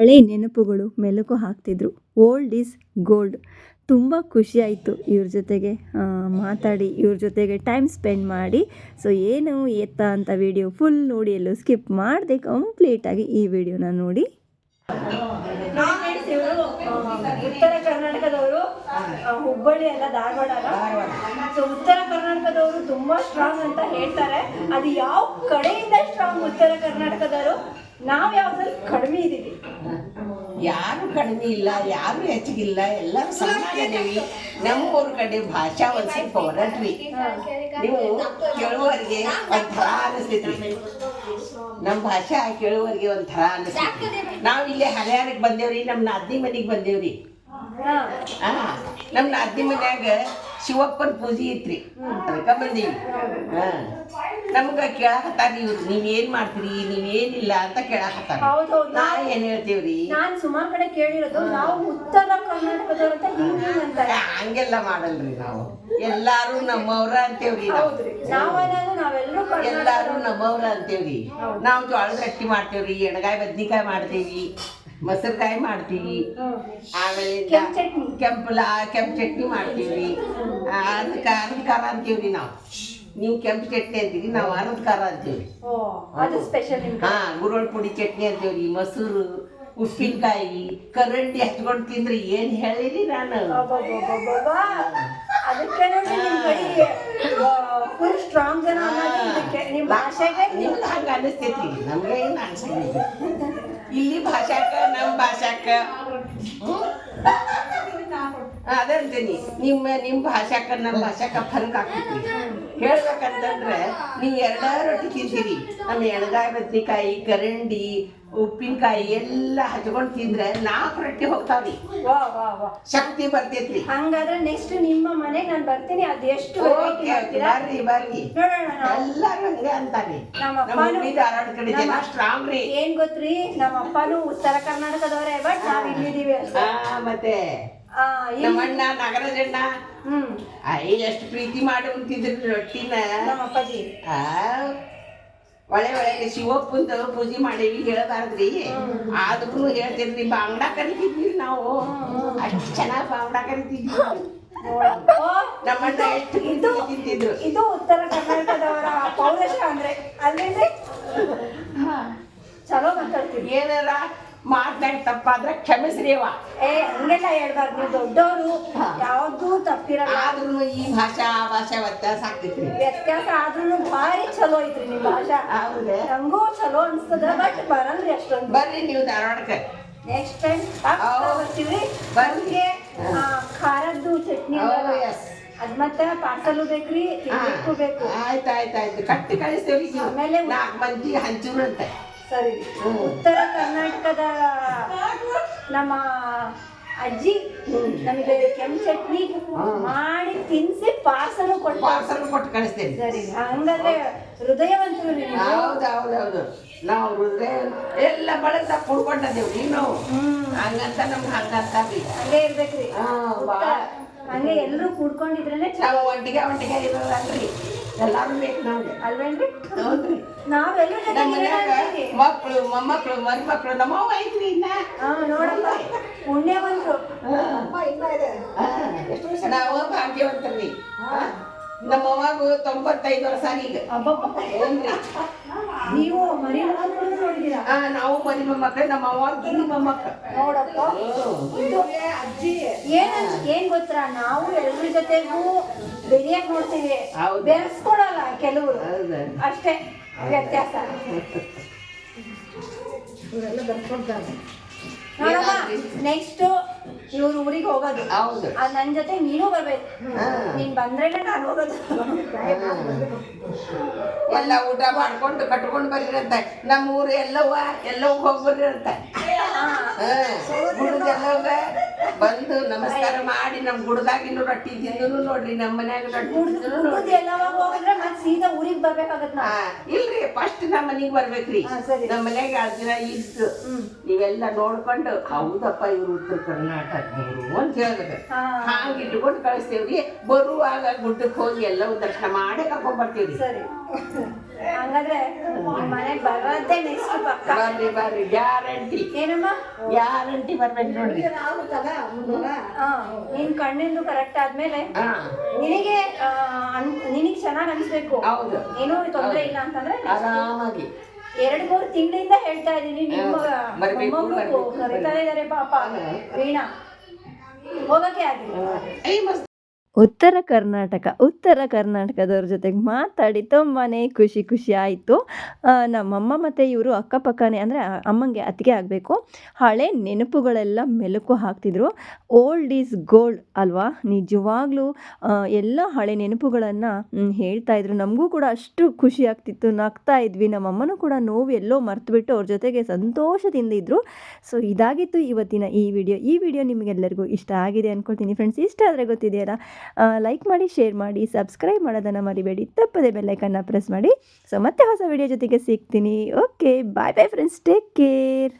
ಹಳೆ ನೆನಪುಗಳು ಮೆಲುಕು ಹಾಕ್ತಿದ್ರು. ಓಲ್ಡ್ ಈಸ್ ಗೋಲ್ಡ್ ತುಂಬ ಖುಷಿಯಾಯಿತು ಇವ್ರ ಜೊತೆಗೆ ಮಾತಾಡಿ, ಇವ್ರ ಜೊತೆಗೆ ಟೈಮ್ ಸ್ಪೆಂಡ್ ಮಾಡಿ. ಸೊ ಏನು ಎತ್ತ ಅಂತ ವಿಡಿಯೋ ಫುಲ್ ನೋಡಿ ಎಲ್ಲೂ ಸ್ಕಿಪ್ ಮಾಡದೆ ಕಂಪ್ಲೀಟಾಗಿ ಈ ವಿಡಿಯೋನ ನೋಡಿ. ಉತ್ತರ ಕರ್ನಾಟಕದವರು ಹುಬ್ಬಳ್ಳಿ ಅಲ್ಲ, ಧಾರವಾಡ ಸೊ ಉತ್ತರ ಕರ್ನಾಟಕದವರು ತುಂಬಾ ಸ್ಟ್ರಾಂಗ್ ಅಂತ ಹೇಳ್ತಾರೆ. ಅದು ಯಾವ ಕಡೆಯಿಂದ ಸ್ಟ್ರಾಂಗ್ ಉತ್ತರ ಕರ್ನಾಟಕದವರು? ನಾವ್ ಯಾವ್ದ್ರಲ್ಲಿ ಕಡಿಮೆ ಇದೀವಿ ಯಾರು ಕಡಿಮೆ ಇಲ್ಲ ಯಾರು ಹೆಚ್ಚಿಗಿಲ್ಲ ಎಲ್ಲರೂ ನಮ್ಮ ನಮ್ಮೂರ ಕಡೆ ಭಾಷಾ ಒಂದ್ ಸ್ವಲ್ಪ ಹೊರಟ್ರಿ ನೀವು ಕೇಳುವವರಿಗೆ ಒಂಥರ ಅನಿಸ್ತೈತ್ರಿ. ನಮ್ಮ ಭಾಷಾ ಕೇಳುವವರಿಗೆ ಒಂಥರ ಅನಿಸ್ತೈತಿ ನಾವು ಇಲ್ಲಿ ಹರಿಯಾಣಕ್ಕೆ ಬಂದೇವ್ರಿ ನಮ್ಮ ನಾದ್ನಿ ಮನೆಗೆ ಬಂದೇವ್ರಿ. ಹಾ. ನಮ್ಮ ನಾದ್ನಿ ಮನ್ಯಾಗ ಶಿವಪ್ಪನ ಪೂಜೆ ಐತ್ರಿ. ಅದಕ್ಕೆ ಬಂದೀವಿ ಹಾ. ನಮ್ಗೆ ಕೇಳಾಕತ್ತಾರ ಇವ್ರು ನೀವೇನು ಮಾಡ್ತೀರಿ ನೀವೇನಿಲ್ಲ ಅಂತ ಕೇಳಾಕತ್ತಾರ. ಹೌದೌದು. ನಾ ಏನ್ ಹೇಳ್ತೀವ್ರಿ? ನಾನ್ ಸುಮಾರು ಕಡೆ ಕೇಳಿರೋದು ನಾವು ಉತ್ತರ ಕರ್ನಾಟಕದವ್ರು ಅಂತ ಹಿಂಗ್ ಹಿಂಗ್ ಅಂತಾರೆ ಹಂಗೆಲ್ಲ ಮಾಡಲ್ರಿ ನಾವು. ಎಲ್ಲಾರು ನಮ್ಮವ್ರ ಅಂತೇವ್ರಿ ನಾವು. ಹೌದ್ರಿ. ನಾವನ್ನೋದು ನಾವೆಲ್ಲರೂ ಎಲ್ಲಾರು ನಮ್ಮವ್ರ ಅಂತೇವ್ರಿ. ನಾವು ಜೋಳದ ರೊಟ್ಟಿ ಮಾಡ್ತೇವ್ರಿ ಎಣ್ಗಾಯಿ ಬದ್ನಿಕಾಯಿ ಮಾಡ್ತೇವಿ. ಮೊಸರುಗಾಯಿ ಮಾಡ್ತೀವಿ. ಆಮೇಲೆ ಕೆಂಪು ಚಟ್ನಿ. ಕೆಂಪಲ ಕೆಂಪು ಚಟ್ನಿ ಮಾಡ್ತೀವಿ. ಅದಕ್ಕೆ ಅರ್ಧ ಖಾರ ಅಂತೀವ್ರಿ ನಾವು. ನೀವು ಕೆಂಪು ಚಟ್ನಿ ಅಂತೀವಿ ನಾವು ಅರದ ಖಾರ ಅಂತೀವಿ ಓ ಅದು ಸ್ಪೆಷಲ್ ನಿಮ್ಗೆ ಹಾ ಗುರೋಳ್ ಪುಡಿ ಚಟ್ನಿ ಅಂತೀವ್ರಿ ಮೊಸರು ಉಪ್ಪಿನಕಾಯಿ ಕರಂಡಿ ಹಚ್ಕೊಂಡು ತಿಂದ್ರೆ ಏನು ಹೇಳಿರಿ ನಾನು? ಫುಲ್ ಸ್ಟ್ರಾಂಗ್ ಜನ ಅನ್ನೋದು ಇದಕ್ಕೆ. ನಿಮ್ ಭಾಷೆಗೆ ನಿಮ್ಗೆ ಹಂಗ? ಅನಿಸ್ತೈತಿ. ನಮ್ಗೆ ಏನು ಅನ್ಸಂಗಿಲ್ಲ ಇಲ್ಲಿ ಭಾಷಾಕ ನಮ್ಮ ಭಾಷಾಕ. ಅದೇ ಅಂತೀನಿ. ನಿಮ್ಮ ನಿಮ್ಮ ಭಾಷಾಕ ನಮ್ಮ ಭಾಷಾಕ ಫರ್ಕ್ ಆಗ್ತೈತಿ. ಹೇಳ್ಬೇಕಂತಂದ್ರೆ ನೀವು ಎರಡ ರೊಟ್ಟಿ ತಿಂತೀರಿ. ನಮ್ಮ ಎಣ್ಗಾಯಿ ಬದ್ನಿಕಾಯಿ ಕರಂಡಿ ಉಪ್ಪಿನಕಾಯಿ ಎಲ್ಲ ಹಚ್ಕೊಂಡು ತಿಂದ್ರೆ ನಾಲ್ಕು ರೊಟ್ಟಿ ಹೋಗ್ತಾವ್ರಿ. ಶಕ್ತಿ ಬರ್ತೈತ್ರಿ. ಹಂಗಾದ್ರೆ ನೆಕ್ಸ್ಟ್ ನಿಮ್ಮ ಮನೆಗೆ ನಾನು ಬರ್ತೀನಿ. ಅದು ಎಷ್ಟು ಬರ್ರಿ ಬರ್ರಿ ಎಲ್ಲಾರು ಹಂಗೆ ಅಂತಾರಿ. ನಮ್ಮ ಅಪ್ಪನೂ- ಧಾರವಾಡ ಕಡೆ ಜನ ಸ್ಟ್ರಾಂಗ್ ರೀ ಏನ್ ಗೊತ್ತ್ರಿ ನಮ್ಮ ಅಪ್ಪನೂ ಉತ್ತರ ಕರ್ನಾಟಕದವರೇ ಬಟ್ ನಾವ್ ಇಲ್ಲಿದೀವಿ ಅಷ್ಟೇ. ಆ, ಮತ್ತೆ ಆ, ಇಲ್ಲಿ- ನಮ್ಮ ನಾಗರಾಜಣ್ಣ. ಹ್ಮ್. ಅಯ್ಯ ಎಷ್ಟು ಪ್ರೀತಿ ಮಾಡಿ ಉಂತಿದ್ರು ರೊಟ್ಟಿನ. ನಮ್ಮ ಅಪ್ಪಾಜಿ. ಆ, ಒಳ್ಳೆ ಒಳ್ಳೆ ಶಿವಪ್ಪಂದು ಪೂಜೆ ಮಾಡೀವಿ ಹೇಳಬಾರ್ದ್ರಿ. ಆದ್ರೂ ಹೇಳ್ತಿರ್ಲಿ ಬಾಂಗ್ಡಾ ಕರಿತಿದ್ವಿ ನಾವು. ಅಷ್ಟು ಚೆನ್ನಾಗಿ ಬಾಂಗ್ಡಾ ಕರಿತಿದ್ವಿ. ನಮ್ಮ ಎಷ್ಟು ಇದು ತಿಂತಿದ್ರು ಇದು ಉತ್ತರ ಕರ್ನಾಟಕದವರ ಪೌರುಷ ಅಂದ್ರೆ ಅಲ್ಲೇನ್ರಿ ಚಲೋ ಮಾತಾಡ್ತೀವಿ ಏನಾರ ಮಾತಾಡಿ ತಪ್ಪಾದ್ರೆ ಕ್ಷಮಿಸ್ರಿವ ಏ ಹಂಗೆಲ್ಲ ಹೇಳ್ಬಾರ್ದು. ನೀವು ದೊಡ್ಡವರು ಯಾವ್ದೂ ತಪ್ಪಿರಲ್ಲ. ಆದ್ರೂ ಈ ಭಾಷಾ ಆ ಭಾಷೆ ವ್ಯತ್ಯಾಸ ಆಗ್ತೈತ್ರಿ. ವ್ಯತ್ಯಾಸ ಆದ್ರೂ ಭಾರಿ ಚಲೋ ಐತ್ರಿ ನಿಮ್ ಭಾಷಾ. ಹೌದೇ? ನಂಗೂ ಚಲೋ ಅನ್ಸ್ತದ ಬಟ್ ಬರಲ್ರಿ ಅಷ್ಟೊಂದು. ಬರ್ರಿ ನೀವು ಧಾರವಾಡಕ್ಕೆ. Next time. ಬರ್ತೀವಿ ಬರ್ರಿ. ಖಾರದ್ದು ಚಟ್ನಿ yes. ಅದ್ ಮತ್ತೆ ಪಾರ್ಸಲ್ ಬೇಕ್ರಿ ತಿನ್ಲಿಕ್ಕೂ ಬೇಕು. ಆಯ್ತು ಆಯ್ತು ಆಯ್ತು. ಕಟ್ಟಿ ಕಳಿಸ್ತೇವೆ ಆಮೇಲೆ ನಾಲ್ಕು ಮಂದಿ ಹಂಚೂರು ಅಂತ ಸರಿ ಉತ್ತರ ಕರ್ನಾಟಕದ ನಮ್ಮ ಅಜ್ಜಿ ನಮಗೆ ಕೆಂಪು ಚಟ್ನಿ ಮಾಡಿ ತಿನ್ಸಿ ಪಾರ್ಸಲ್ ಕೊಟ್ಟು ಪಾರ್ಸಲ್ ಕೊಟ್ಟು ಕಳಿಸ್ತೇನೆ. ಸರಿ ಹಂಗಾದ್ರೆ ಹೃದಯವಂತರು ನೀವು. ಹೌದು ಹೌದು ಹೌದು. ನಾವು ಹೃದಯ ಎಲ್ಲ ಬಳಸ ಕುಡ್ಕೊಂಡದೇವ್ರಿ ನೀನು. ಹಂಗಂತ ನಮ್ಗೆ ಹಂಗಂತ ಹಂಗೆ ಇರ್ಬೇಕ್ರಿ. ಹಂಗೆ ಎಲ್ಲರೂ ಕುಡ್ಕೊಂಡಿದ್ರೆ ನಾವು ಒಂಟಿಗೆ ಒಂಟಿಗೆ ಇರೋದಲ್ರಿ ಎಲ್ಲಾರು ಬೇಕು ನಮ್ಗೆ. ಅಲ್ವೇನ್ರಿ? ಹೌದ್ರಿ. ನಾವೆಲ್ಲರ ಮಕ್ಕಳು ನಮ್ಮ ಮನ್ಯಾಗ ಮಕ್ಕಳು ನಮ್ಮವ್ವ ಐತ್ರಿ ಇನ್ನ ಹಾ ನೋಡಪ್ಪ ಪುಣ್ಯವಂತರು ನಾವು ಭಾಗ್ಯವಂತರಿ ನಮ್ಮ ಅವ್ವಾಗು ತೊಂಬತ್ತೈದು ವರ್ಷ ಈಗ ನೀವು ಮರಿ ನೋಡಿದೀರಾ ನಾವು ಮರಿ ಮೊಮ್ಮಕ್ಕಳು ನಮ್ಮ ಅವಾಗ ಗಿರಿ ಮೊಮ್ಮಕ್ಕಳು ನೋಡಪ್ಪ. ಅಜ್ಜಿ. ಏನ್ ಏನು ಗೊತ್ತಾ? ನಾವು ಎಲ್ರ ಜೊತೆಗೂ ಬೆರೆಯಕ್ ನೋಡ್ತೀವಿ. ಬೆರೆಸ್ಕೊಡಲ್ಲ ಕೆಲವರು? ಅಷ್ಟೇ ವ್ಯತ್ಯಾಸ. ನೋಡಮ್ಮ ನೆಕ್ಸ್ಟ್ ಇವ್ರ ಊರಿಗೆ ಹೋಗೋದು. ಹೌದು. ಆ, ನನ್ ಜೊತೆ ನೀನು ಬರ್ಬೇಕು. ನೀನ್ ಬಂದ್ರೇನೆ ನಾನು ಹೋಗೋದು. ಎಲ್ಲ ಊಟ ಮಾಡ್ಕೊಂಡು ಕಟ್ಕೊಂಡು ಬರ್ರಿರಂತ ನಮ್ಮ ಊರು ಎಲ್ಲವ್ವ ಎಲ್ಲವೂ ಹೋಗಿ ಬರ್ರಿರಂತ ಗುಡದೆಲ್ಲವ ಬಂದು ನಮಸ್ಕಾರ ಮಾಡಿ ನಮ್ಮ ಗುಡದಾಗಿನ ರೊಟ್ಟಿ ತಿಂದು ನೋಡ್ರಿ ನಮ್ಮ ಮನ್ಯಾಗ ರೊಟ್ಟಿ ನೋಡ್ರಿ. ಎಲ್ಲವಾಗ ಹೋಗಿದ್ರೆ ಮತ್ತೆ ಸೀದಾ ಊರಿಗೆ ಬರ್ಬೇಕಾಗತ್ ಇಲ್ರಿ ಫಸ್ಟ್ ನಮ್ಮ ಮನೆಗೆ ಬರ್ಬೇಕ್ರಿ. ಹಾ, ಸರಿ. ನಮ್ಮ ಮನ್ಯಾಗ ಎರಡು ದಿನ ಇದ್ದು ನೀವೆಲ್ಲ ನೋಡ್ಕೊಂಡು ಹೌದಪ್ಪ ಇವ್ರು ಉತ್ತರ ಕರ್ನಾಟಕದವರು ಅಂತ ಹೇಳ್ಬೇಕು. ಹಾ. ಹಾಂಗ ಇಟ್ಕೊಂಡು ಕಳಿಸ್ತೇವ್ರಿ. ಬರುವಾಗ ಗುಡ್ಡಕ್ಕೆ ಹೋಗಿ ಎಲ್ಲವೂ ದರ್ಶನ ಮಾಡಿ ಕರ್ಕೊಂಡ್ ಬರ್ತೀವ್ರಿ. ಸರಿ. ಹಂಗಾದ್ರೆ ಮನೆಗ್ ಬರೋದೇ ನೆಕ್ಸ್ಟ್ ಪಕ್ಕ. ಬರ್ರಿ ಬರ್ರಿ. ಗ್ಯಾರಂಟಿ. ಏನಮ್ಮ? ಗ್ಯಾರಂಟಿ ಬರ್ಬೇಕು ನೋಡ್ರಿ. ಹಾ ನಿನ್ ಕಣ್ಣಿಂದು ಕರೆಕ್ಟ್ ಆದ್ಮೇಲೆ ಹಾ. ನಿನಗೆ ಆ, ಅನ್- ನಿನಗ್ ಚೆನ್ನಾಗ್ ಅನ್ಸ್ಬೇಕು. ಹೌದು. ಏನೂ ತೊಂದ್ರೆ ಇಲ್ಲ ಅಂತಂದ್ರೆ ಆರಾಮಾಗಿ. ಎರಡ್ ಮೂರ್ ತಿಂಗಳಿಂದ ಹೇಳ್ತಾ ಇದೀನಿ. ನಿಮ್ಮ ಬರ್ಬೇಕು, ಕರೀತಾ ಇದಾರೆ ಪಾಪ. ವೀಣಾ ಹೋಗಕ್ಕೆ ಮಸ್ತ್. ಉತ್ತರ ಕರ್ನಾಟಕ, ಉತ್ತರ ಕರ್ನಾಟಕದವ್ರ ಜೊತೆಗೆ ಮಾತಾಡಿ ತುಂಬಾ ಖುಷಿ ಖುಷಿ ಆಯಿತು. ನಮ್ಮಮ್ಮ ಮತ್ತು ಇವರು ಅಕ್ಕಪಕ್ಕನೇ ಅಂದರೆ ಅಮ್ಮಂಗೆ ಅತ್ತಿಗೆ ಆಗಬೇಕು. ಹಳೆ ನೆನಪುಗಳೆಲ್ಲ ಮೆಲುಕು ಹಾಕ್ತಿದ್ರು. ಓಲ್ಡ್ ಈಸ್ ಗೋಲ್ಡ್ ಅಲ್ವಾ? ನಿಜವಾಗ್ಲೂ ಎಲ್ಲ ಹಳೆ ನೆನಪುಗಳನ್ನು ಹೇಳ್ತಾ ಇದ್ರು. ನಮಗೂ ಕೂಡ ಅಷ್ಟು ಖುಷಿ ಆಗ್ತಿತ್ತು. ನಗ್ತಾ ಇದ್ವಿ. ನಮ್ಮಮ್ಮನೂ ಕೂಡ ನೋವು ಎಲ್ಲೋ ಮರ್ತುಬಿಟ್ಟು ಅವ್ರ ಜೊತೆಗೆ ಸಂತೋಷದಿಂದ ಇದ್ದರು ಸೊ ಇದಾಗಿತ್ತು ಇವತ್ತಿನ ಈ ವಿಡಿಯೋ. ಈ ವಿಡಿಯೋ ನಿಮಗೆಲ್ಲರಿಗೂ ಇಷ್ಟ ಆಗಿದೆ ಅಂದ್ಕೊಳ್ತೀನಿ ಫ್ರೆಂಡ್ಸ್ ಇಷ್ಟ ಆದರೆ ಗೊತ್ತಿದೆಯಲ್ಲ? ಲೈಕ್ ಮಾಡಿ ಶೇರ್ ಮಾಡಿ ಸಬ್ಸ್ಕ್ರೈಬ್ ಮಾಡೋದನ್ನು ಮರಿಬೇಡಿ. ತಪ್ಪದೆ ಬೆಲ್ಲೈಕನ್ನ ಪ್ರೆಸ್ ಮಾಡಿ. ಸೊ ಮತ್ತೆ ಹೊಸ ವಿಡಿಯೋ ಜೊತೆಗೆ ಸಿಗ್ತೀನಿ. Okay bye bye friends take care